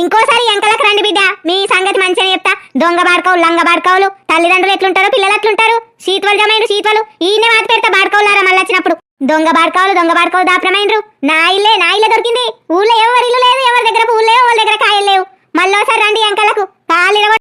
ఇంకోసారి ఎంకలకు రండి బిడ్డ. మీ సంగతి మంచిగా చెప్తా. దొంగ బాడుకోవు లంగ బాడుకోవులు తల్లిదండ్రులు ఎట్లుంటారు పిల్లలు ఎట్లుంటారు? శీతలు జమైండు శీతలు ఈయనే మాట పెడతా బాడుకోవులారా మళ్ళీ వచ్చినప్పుడు దొంగ బాడుకోవులు దొంగ బాడుకోవు దాపరమైండ్రు. నా ఇల్లే నా ఇల్లే దొరికింది.